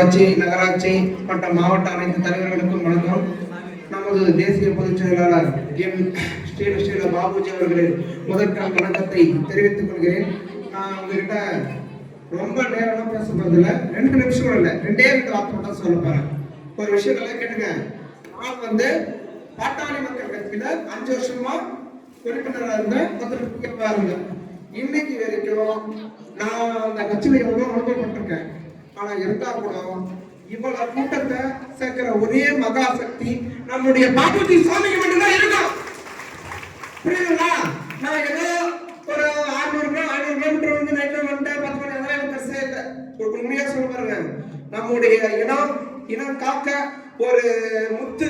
ஆட்சி நகராட்சி மற்றும் மாவட்ட அனைத்து தலைவர்களுக்கும் வணக்கம். நமது தேசிய பொதுச் செயலாளர் எம். ஸ்ரீ ஸ்ரீல பாபுஜி அவர்களின் முதற்கால் வணக்கத்தை தெரிவித்துக் கொள்கிறேன். நான் உங்ககிட்ட ரொம்ப நேரம்லாம் பேச போறதில்ல ரெண்டு நிமிஷம் இல்லை. ரெண்டே ரெண்டு வார்த்தை மட்டும் சொல்ல போறேன். ஒரு விஷயத்தெல்லாம் கேட்டுங்க. நான் வந்து பாட்டாளி மக்கள் கட்சியில அஞ்சு வருஷமா உறுப்பினராக இருந்தேன். இருந்தேன். இன்னைக்கு வரைக்கும் நான் அந்த கட்சியில எவ்வளோ அனுபவப்பட்டிருக்கேன். ஆனா இருந்தா கூட இவ்வளவு கூட்டத்தை சேர்க்கிற ஒரே மகா சக்தி நம்முடைய பாபுஜி சுவாமிக்கு மட்டும்தான் இருக்கும் புரியுதுங்களா? நான் ஏதோ ஒரு ஆறுநூறு கிலோ ஐநூறு கிலோமீட்டர் வந்து நைட்ல வந்துட்டேன் பத்து மணி அதெல்லாம் எனக்கு பெருசே இல்லை. ஒரு உண்மையா சொல்ல பாருங்க நம்முடைய இனம் இனம் காக்க ஒரு முத்து.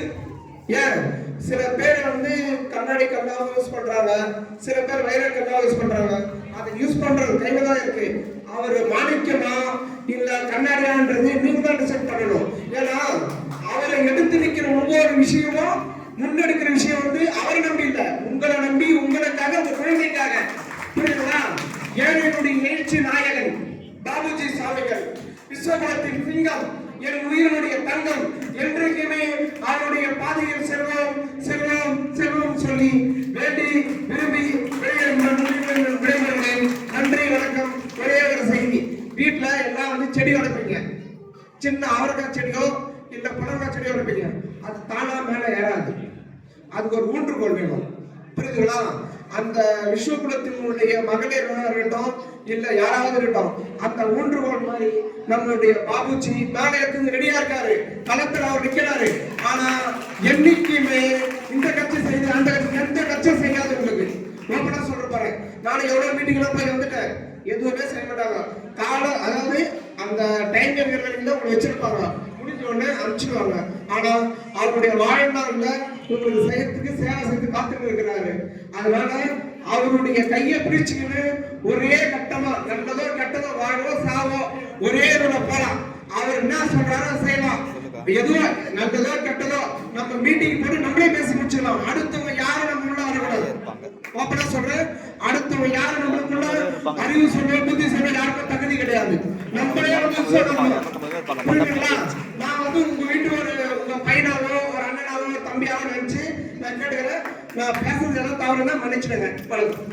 ஏன்? சில பேர் வந்து கண்ணாடி கண்ணாவை யூஸ் பண்றாங்க. சில பேர் வைர கண்ணாவை யூஸ் பண்றாங்க. அதை யூஸ் பண்றது கையில தான் இருக்கு. அவர் மாணிக்கமா விஷயம் வந்து அவரை நம்பி இல்ல. உங்களை நம்பி உங்களுக்காக உங்க குழந்தைக்காக. புரியுதுங்களா? ஏழைகளுடைய எழுச்சி நாயகன் பாபுஜி சாமிகள் விஸ்வகுலத்தின் சிங்கம் என் உயிரினுடைய தங்கம். என்றைக்குமே அவருடைய பாதையில் செல்வோம் செல்வோம் செல்வோம் சொல்லி வேண்டி விரும்பி விடைபெறுகிறேன். நன்றி வணக்கம். ஒரே ஒரு செய்தி. வீட்டுல எல்லாம் வந்து செடி வளர்ப்பீங்க. சின்ன அவரக்காய் செடியோ இல்ல பழங்காய் செடியோ வளர்ப்பீங்க. அது தானா மேல ஏறாது. அதுக்கு ஒரு ஊன்றுகோல் வேணும். புரியுதுங்களா? அந்த விஸ்வகுலத்தினுடைய மகளிர் இருக்கட்டும் இல்ல யாராவது இருக்கட்டும் அந்த ஊன்றுகோல் மாதிரி நம்மளுடைய பாபுஜி மேலே இருந்து ரெடியா இருக்காரு. களத்துல அவர் நிக்கிறாரு. ஆனா என்னைக்குமே இந்த கட்சி செய்து அந்த கட்சி எந்த கட்சியும் செய்யாது உங்களுக்கு. ஓப்பனா சொல்ற பாரு நானும் எவ்வளவு மீட்டிங்லாம் போய் வந்துட்டேன்? எதுவுமே செய்ய மாட்டாங்க. கால அதாவது அந்த டைம் இருக்கிறவங்க உங்களை வச்சிருப்பாங்க. முடிஞ்ச உடனே அனுப்பிச்சிடுவாங்க. ஆனா அவருடைய வாழ்நாள்ல உங்களுக்கு செய்யறதுக்கு சேவை செய்து காத்துட்டு இருக்கிறாரு. அதனால அவருடைய கையை பிடிச்சுக்கின்னு ஒரே கட்டமா நல்லதோ கெட்டதோ வாழவோ சாவோ ஒரே இதுல போலாம் அவர் என்ன சொல்றாரோ செய்யலாம். எதுவோ நல்லதோ கெட்டதோ நம்ம மீட்டிங் போட்டு நம்மளே பேசி முடிச்சிடலாம். அடுத்தவங்க யாரும் நம்ம உள்ள வரக்கூடாது. ஓப்பனா சொல்றேன் அடுத்தவங்க யாரும் நம்மளுக்குள்ள அறிவு சொல்ல புத்தி சொல்ல யாருக்கும் தகுதி கிடையாது. நம்மளே வந்து சொல்லணும் நான் வந்து உங்க வீட்டு ஒரு உங்க பையனாவோ ஒரு அண்ணனாவோ ஒரு தம்பியாவோ நினைச்சு நான் கேட்டுக்கிறேன். நான் பேசுறது எல்லாம் தவறுனா மன்னிச்சிடுங்க. வணக்கம்.